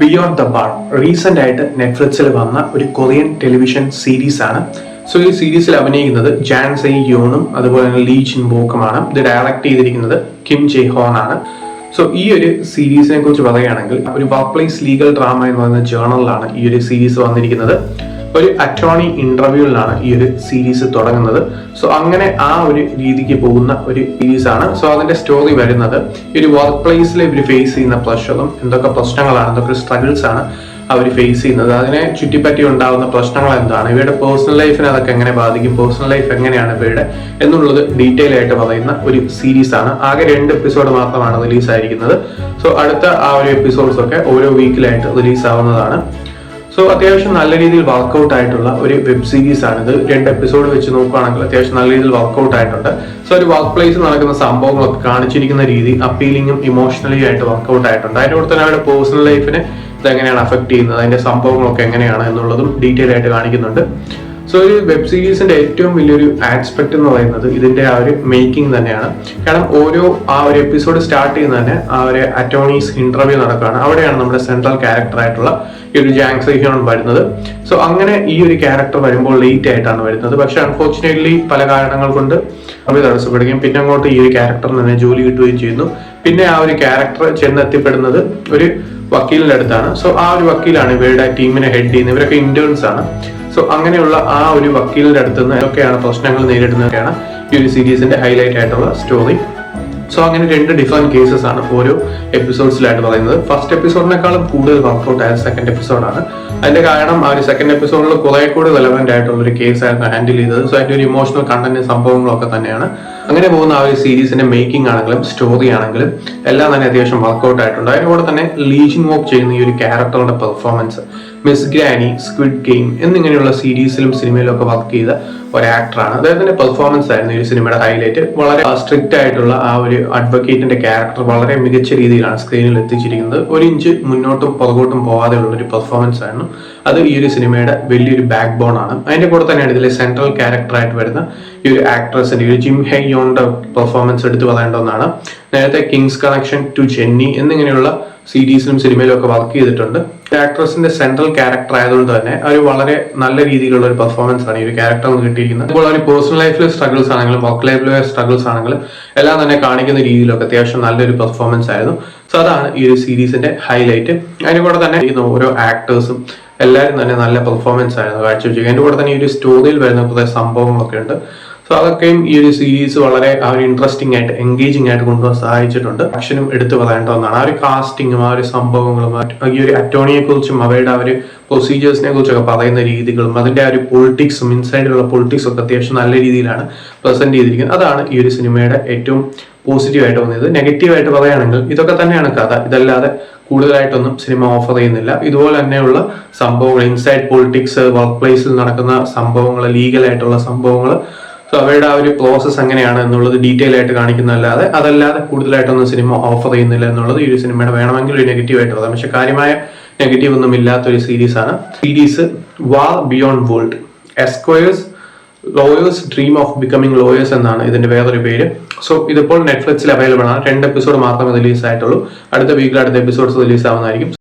Beyond the bar recent ആയിട്ട് നെറ്റ്ഫ്ലിക്സിൽ വന്ന ഒരു കൊറിയൻ ടെലിവിഷൻ സീരീസ് ആണ്. സോ ഈ സീരീസിൽ അഭിനയിക്കുന്നത് ജാൻ സൈ യോണും അതുപോലെ തന്നെ ലീ ചിൻ ബോക്കുമാണ് ഇത് ഡയറക്റ്റ് ചെയ്തിരിക്കുന്നത് കിം ജെ ഹോൺ ആണ് സോ ഈ ഒരു സീരീസിനെ കുറിച്ച് പറയുകയാണെങ്കിൽ ഒരു വർക്ക് പ്ലേസ് ലീഗൽ ഡ്രാമ എന്ന് പറയുന്ന ജേണലിലാണ് ഈ ഒരു സീരീസ് വന്നിരിക്കുന്നത്. ഒരു അറ്റോർണി ഇന്റർവ്യൂവിലാണ് ഈ ഒരു സീരീസ് തുടങ്ങുന്നത്. സോ അങ്ങനെ ആ ഒരു രീതിക്ക് പോകുന്ന ഒരു സീരീസ് ആണ്. സോ അതിന്റെ സ്റ്റോറി വരുന്നത് ഒരു വർക്ക് പ്ലേസിൽ ഇവർ ഫേസ് ചെയ്യുന്ന പ്രഷറും എന്തൊക്കെ പ്രശ്നങ്ങളാണ് എന്തൊക്കെ സ്ട്രഗിൾസ് ആണ് അവർ ഫേസ് ചെയ്യുന്നത്. അതിനെ ചുറ്റിപ്പറ്റി ഉണ്ടാകുന്ന പ്രശ്നങ്ങൾ എന്താണ്? ഇവരുടെ പേഴ്സണൽ ലൈഫിനെ അതൊക്കെ എങ്ങനെ ബാധിക്കും? പേഴ്സണൽ ലൈഫ് എങ്ങനെയാണ് ഇവരുടെ എന്നുള്ളത് ഡീറ്റെയിൽ ആയിട്ട് പറയുന്ന ഒരു സീരീസ് ആണ്. ആകെ രണ്ട് എപ്പിസോഡ് മാത്രമാണ് റിലീസ് ആയിരിക്കുന്നത്. സോ അടുത്ത ആ ഒരു എപ്പിസോഡ്സ് ഒക്കെ ഓരോ വീക്കിലായിട്ട് റിലീസ് ആവുന്നതാണ്. സോ അത്യാവശ്യം നല്ല രീതിയിൽ വർക്കൗട്ട് ആയിട്ടുള്ള ഒരു വെബ് സീരീസ് ആണിത് രണ്ട് എപ്പിസോഡ് വെച്ച് നോക്കുകയാണെങ്കിൽ അത്യാവശ്യം നല്ല രീതിയിൽ വർക്കൗട്ട് ആയിട്ടുണ്ട്. സോ ഒരു വർക്ക് പ്ലേസിൽ നടക്കുന്ന സംഭവങ്ങളൊക്കെ കാണിച്ചിരിക്കുന്ന രീതി അപ്പീലിങ്ങും ഇമോഷണലി ആയിട്ട് വർക്കൗട്ട് ആയിട്ടുണ്ട്. അതിന്റെ കൂടെ തന്നെ അവരുടെ പേഴ്സണൽ ലൈഫിനെ ഇതെങ്ങനെയാണ് അഫക്ട് ചെയ്യുന്നത്? അതിന്റെ സംഭവങ്ങളൊക്കെ എങ്ങനെയാണ് എന്നുള്ളതും ഡീറ്റെയിൽ ആയിട്ട് കാണിക്കുന്നുണ്ട്. സോ ഈ വെബ് സീരീസിന്റെ ഏറ്റവും വലിയൊരു ആസ്പെക്ട് എന്ന് പറയുന്നത് ഇതിന്റെ ആ ഒരു മേക്കിംഗ് തന്നെയാണ്. കാരണം ഓരോ ആ ഒരു എപ്പിസോഡ് സ്റ്റാർട്ട് ചെയ്യുന്ന തന്നെ ആ ഒരു അറ്റോണീസ് ഇന്റർവ്യൂ നടക്കുകയാണ്. അവിടെയാണ് നമ്മുടെ സെൻട്രൽ ക്യാരക്ടർ ആയിട്ടുള്ള ഈ ഒരു ജാങ് സഹിയാണ് വരുന്നത്. സോ അങ്ങനെ ഈ ഒരു ക്യാരക്ടർ വരുമ്പോൾ ലേറ്റ് ആയിട്ടാണ് വരുന്നത്. പക്ഷെ അൺഫോർച്ചുനേറ്റ്ലി പല കാരണങ്ങൾ കൊണ്ട് അവർ തടസ്സപ്പെടുകയും പിന്നെ അങ്ങോട്ട് ഈ ഒരു ക്യാരക്ടറിന് തന്നെ ജോലി കിട്ടുകയും ചെയ്യുന്നു. പിന്നെ ആ ഒരു ക്യാരക്ടർ ചെന്നെത്തിപ്പെടുന്നത് ഒരു വക്കീലിന്റെ അടുത്താണ്. സോ ആ ഒരു വക്കീലാണ് ഇവരുടെ ടീമിനെ ഹെഡ് ചെയ്യുന്നത്. ഇവരൊക്കെ ഇന്റേൺസ് ആണ്. സോ അങ്ങനെയുള്ള ആ ഒരു വക്കീലിന്റെ അടുത്ത് നിന്ന് ഏതൊക്കെയാണ് പ്രശ്നങ്ങൾ നേരിടുന്നതൊക്കെയാണ് ഈ ഒരു സീരീസിന്റെ ഹൈലൈറ്റ് ആയിട്ടുള്ള സ്റ്റോറി സോ അങ്ങനെ രണ്ട് ഡിഫറെന്റ് കേസസ് ആണ് ഓരോ എപ്പിസോഡ്സിലായിട്ട് പറയുന്നത്. ഫസ്റ്റ് എപ്പിസോഡിനേക്കാളും കൂടുതൽ വർക്ക്ഔട്ട് ആയ സെക്കൻഡ് എപ്പിസോഡാണ് അതിന്റെ കാരണം ആ ഒരു സെക്കൻഡ് എപ്പിസോഡിൽ കുറെ കൂടി റെലവെന്റ് ആയിട്ടുള്ള ഒരു കേസ് ആയിരുന്നു ഹാൻഡിൽ ചെയ്തത്. സോ അതിന്റെ ഒരു ഇമോഷണൽ കണ്ടന്റ് സംഭവങ്ങളൊക്കെ തന്നെയാണ്. അങ്ങനെ പോകുന്ന ആ ഒരു സീരീസിന്റെ മേക്കിംഗ് ആണെങ്കിലും സ്റ്റോറി ആണെങ്കിലും എല്ലാം തന്നെ അത്യാവശ്യം വർക്ക്ഔട്ട് ആയിട്ടുണ്ട്. അതിനോട് തന്നെ ലീജിൻ വോക്ക് ചെയ്യുന്ന ഈ ഒരു ക്യാരക്ടറുടെ performance miss granny squid game എന്നിങ്ങനെയുള്ള സീരീസിലും സിനിമയിലും ഒക്കെ വർക്ക് ചെയ്ത ഒരു ആക്ടറാണ് അദ്ദേഹത്തിന്റെ പെർഫോമൻസ് ആയിരുന്നു ഈ സിനിമയുടെ ഹൈലൈറ്റ് വളരെ സ്ട്രിക്റ്റ് ആയിട്ടുള്ള ആ ഒരു അഡ്വക്കേറ്റിന്റെ ക്യാരക്ടർ വളരെ മികച്ച രീതിയിലാണ് സ്ക്രീനിൽ എത്തിച്ചിരിക്കുന്നത്. ഒരു ഇഞ്ച് മുന്നോട്ടും പുറകോട്ടും പോകാതെയുള്ള ഒരു പെർഫോമൻസ് ആയിരുന്നു. അത് ഈ ഒരു സിനിമയുടെ വലിയൊരു ബാക്ക് ബോൺ ആണ്. അതിന്റെ കൂടെ തന്നെയാണ് ഇതിലെ സെൻട്രൽ ക്യാരക്ടർ ആയിട്ട് വരുന്ന ഈ ഒരു ആക്ട്രസിന്റെ ഒരു ജിം ഹെ യോണിന്റെ പെർഫോമൻസ് എടുത്തു പറയേണ്ട ഒന്നാണ്. നേരത്തെ കിങ്സ് കണക്ഷൻ ടു ചെന്നി എന്നിങ്ങനെയുള്ള സീരീസിലും സിനിമയിലും ഒക്കെ വർക്ക് ചെയ്തിട്ടുണ്ട്. ആക്ട്രസിന്റെ സെൻട്രൽ ക്യാരക്ടർ ആയതുകൊണ്ട് തന്നെ ഒരു വളരെ നല്ല രീതിയിലുള്ള ഒരു പെർഫോമൻസ് ആണ് ഈ ഒരു ക്യാരക്ടർ കിട്ടിയിരിക്കുന്നത്. അപ്പോൾ അവർ പേഴ്സണൽ ലൈഫിലെ സ്ട്രഗിൾസ് ആണെങ്കിലും വർക്ക് ലൈഫിലെ സ്ട്രഗിൾസ് ആണെങ്കിലും എല്ലാം തന്നെ കാണിക്കുന്ന രീതിയിലൊക്കെ അത്യാവശ്യം നല്ലൊരു പെർഫോമൻസ് ആയിരുന്നു. സോ അതാണ് ഈ ഒരു സീരീസിന്റെ ഹൈലൈറ്റ് അതിന് കൂടെ തന്നെ ഓരോ ആക്ടേഴ്സും എല്ലാവരും തന്നെ നല്ല പെർഫോമൻസ് ആയിരുന്നു കാഴ്ചവെച്ചു അതിന്റെ കൂടെ തന്നെ ഈ ഒരു സ്റ്റോറിയിൽ വരുന്ന കുറേ സംഭവങ്ങളൊക്കെ ഉണ്ട്. സോ അതൊക്കെയും ഈ ഒരു സീരീസ് വളരെ ആ ഒരു ഇൻട്രസ്റ്റിംഗ് ആയിട്ട് എൻഗേജിംഗ് ആയിട്ട് കൊണ്ടുപോകാൻ സഹായിച്ചിട്ടുണ്ട്. ആക്ഷനും എടുത്തു പറയേണ്ട ഒന്നാണ്. ആ ഒരു കാസ്റ്റിങ്ങും ആ ഒരു സംഭവങ്ങളും ഈ ഒരു അറ്റോണിയെ കുറിച്ചും അവരുടെ ആ ഒരു പ്രൊസീജിയേഴ്സിനെ കുറിച്ചൊക്കെ പറയുന്ന രീതികളും അതിന്റെ ആ ഒരു പൊളിറ്റിക്സും ഇൻസൈഡിലുള്ള പൊളിറ്റിക്സ് ഒക്കെ അത്യാവശ്യം നല്ല രീതിയിലാണ് പ്രസന്റ് ചെയ്തിരിക്കുന്നത്. അതാണ് ഈ ഒരു സിനിമയുടെ ഏറ്റവും പോസിറ്റീവായിട്ട് തോന്നിയത് നെഗറ്റീവായിട്ട് പറയുകയാണെങ്കിൽ ഇതൊക്കെ തന്നെയാണ് കഥ. ഇതല്ലാതെ കൂടുതലായിട്ടൊന്നും സിനിമ ഓഫർ ചെയ്യുന്നില്ല. ഇതുപോലെ തന്നെയുള്ള സംഭവങ്ങൾ ഇൻസൈഡ് പൊളിറ്റിക്സ് വർക്ക് പ്ലേസിൽ നടക്കുന്ന സംഭവങ്ങൾ ലീഗലായിട്ടുള്ള സംഭവങ്ങൾ സോ അവരുടെ ആ ഒരു പ്രോസസ്സ് എങ്ങനെയാണ് എന്നുള്ളത് ഡീറ്റെയിൽ ആയിട്ട് കാണിക്കുന്നതല്ലാതെ അതല്ലാതെ കൂടുതലായിട്ടൊന്നും സിനിമ ഓഫർ ചെയ്യുന്നില്ല എന്നുള്ളത് ഈ ഒരു സിനിമയുടെ വേണമെങ്കിൽ ഒരു നെഗറ്റീവ് ആയിട്ട് പറയാം പക്ഷെ കാര്യമായ നെഗറ്റീവ് ഒന്നും ഇല്ലാത്ത ഒരു series war beyond world esquires lawyers dream of becoming lawyers എന്നാണ് ഇതിന്റെ വേറൊരു പേര്. സോ ഇതിപ്പോൾ നെറ്റ്ഫ്ലിക്സിൽ അവൈലബിൾ ആണ്. രണ്ട് എപ്പിസോഡ് മാത്രമേ റിലീസ് ആയിട്ടുള്ളൂ. അടുത്ത വീക്കിൽ അടുത്ത എപ്പിസോഡ്സ് റിലീസ് ആവുന്നതായിരിക്കും.